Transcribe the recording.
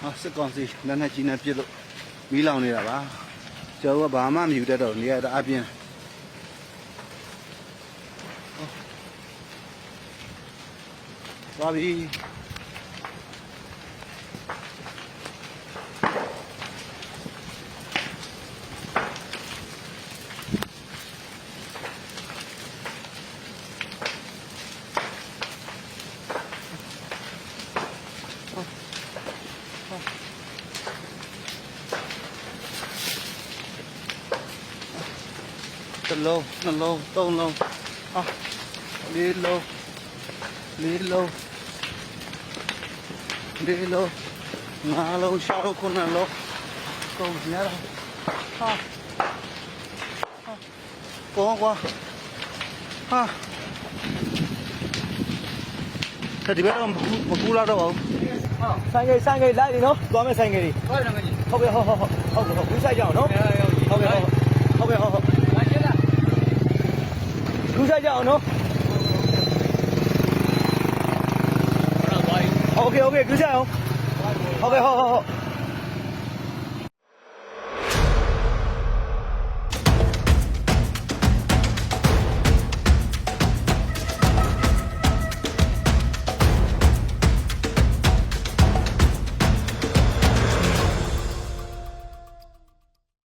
ဟာစစ်ကောင်စီလက်နက်ကြီးနဲ့ပစ်လို့မီးလောင်နေတာပါကျွန်တော်ကဘာမှမယူတတ်တော့နေရတာအပြင်းသွားပြီ တစ်လုံးနှလုံးသုံးလုံးဟာလေးလုံးလေးလုံးလေးလုံးငါးလုံးရှောက်ခုနှစ်လုံးကုန်ရတာဟာဟာကောကွာဟာတဒီဘက်တော့မကူမကူလာတော့ဘူးဆိုင်ကယ်ဆိုင်ကယ်လိုက်နေနော်သွားမယ်ဆိုင်ကယ်တွေဟုတ်တယ်မကြီးဟုတ်ကဲ့ဟုတ်ဟုတ်ဟုတ်ဟုတ်ကဲ့ဟုတ်ဘူးဆိုင်ကြအောင်နော်ဟုတ်ဟုတ်ကဲ့ဟုတ်ဟုတ်ကဲ့ဟုတ်ဟုတ်မကျလား ဘူးဆိုင်ကြအောင်နော် ဟုတ်ပါပြီ โอเคโอเคဘူးဆိုင်အောင်ဟုတ်ကဲ့ဟုတ်ဟုတ်ဟုတ်